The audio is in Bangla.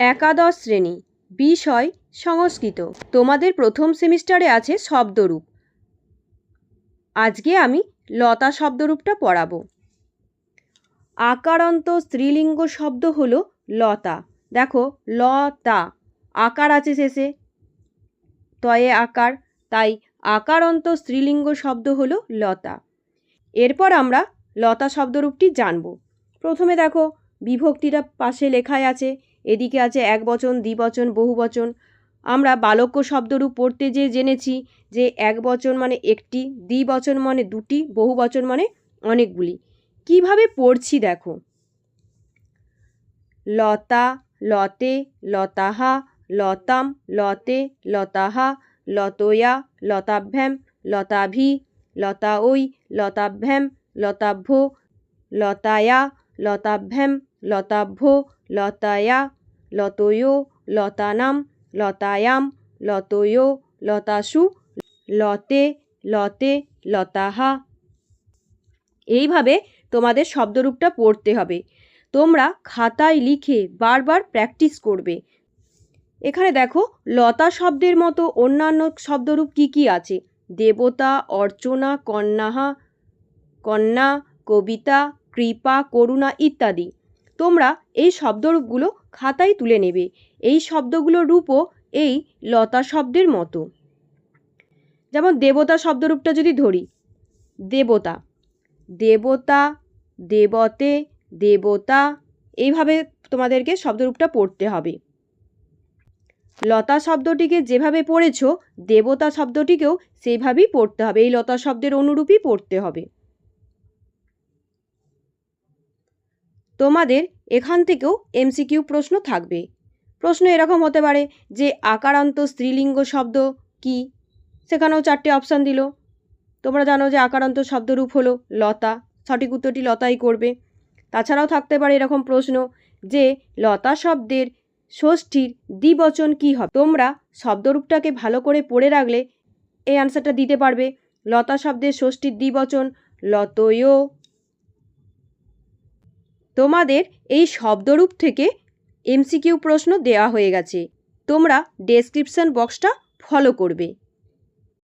একাদশ শ্রেণি, বিষয়, সংস্কৃত। তোমাদের প্রথম সেমিস্টারে আছে শব্দরূপ। আজকে আমি লতা শব্দরূপটা পড়াবো। আকারান্ত স্ত্রীলিঙ্গ শব্দ হলো লতা। দেখো, লতা। আকার আছে শেষে। তয়ে আকার, তাই আকারান্ত স্ত্রীলিঙ্গ শব্দ হলো লতা। এরপর আমরা লতা শব্দরূপটি জানব। প্রথমে দেখো, বিভক্তিটা পাশে লেখায় আছে। এদিকে আছে এক বচন দ্বিবচন বহুবচন আমরা বালক্য শব্দরূপ পড়তে যে জেনেছি যে এক বচন মানে একটি দ্বিবচন মানে দুটি বহুবচন মানে অনেকগুলি। কীভাবে পড়ছি দেখো? লতা, লতে, লতাহা, লতাম, লতে, লতাহা, লতয়া, লতাভ্যাম, লতাভি লতা ওই লতাভ্যাম, লতাভ্য, লতায়া, লতাভ্যাম, লতাভ্য, লতায়া লতয়ো, লতানাম, লতায়াম, লতয়ো, লতাসু, লতে লতে, লতাহা। এইভাবে তোমাদের শব্দরূপটা পড়তে হবে। তোমরা খাতায় লিখে বারবার প্র্যাকটিস করবে। এখানে দেখো, লতা শব্দের মতো অন্যান্য শব্দরূপ কি কি আছে? দেবতা, অর্চনা, কন্যাহা, কন্যা, কবিতা, কৃপা, করুণা ইত্যাদি। তোমরা এই শব্দরূপগুলো খাতায় তুলে নেবে। এই শব্দগুলোর রূপও এই লতা শব্দের মতো। যেমন দেবতা শব্দরূপটা যদি ধরি, দেবতা দেবতা, দেবতে, দেবতা, এইভাবে তোমাদেরকে শব্দরূপটা পড়তে হবে। লতা শব্দটিকে যেভাবে পড়েছ, দেবতা শব্দটিকেও সেইভাবেই পড়তে হবে। এই লতা শব্দের অনুরূপই পড়তে হবে। তোমাদের এখান থেকেও এমসিকিউ প্রশ্ন থাকবে। প্রশ্ন এরকম হতে পারে যে, আকারান্ত স্ত্রীলিঙ্গ শব্দ কি? সেখানেও চারটে অপশান দিল। তোমরা জানো যে, আকারান্ত শব্দরূপ হলো লতা। সঠিক উত্তরটি লতাই করবে। তাছাড়াও থাকতে পারে এরকম প্রশ্ন যে, লতা শব্দের ষষ্ঠীর দ্বিবচন কী হবে? তোমরা শব্দরূপটাকে ভালো করে পড়ে রাখলে এই আনসারটা দিতে পারবে। লতা শব্দের ষষ্ঠীর দ্বিবচন লতয়। তোমাদের এই শব্দরূপ থেকে এমসিকিউ প্রশ্ন দেওয়া হয়ে গেছে। তোমরা ডেসক্রিপশান বক্সটা ফলো করবে।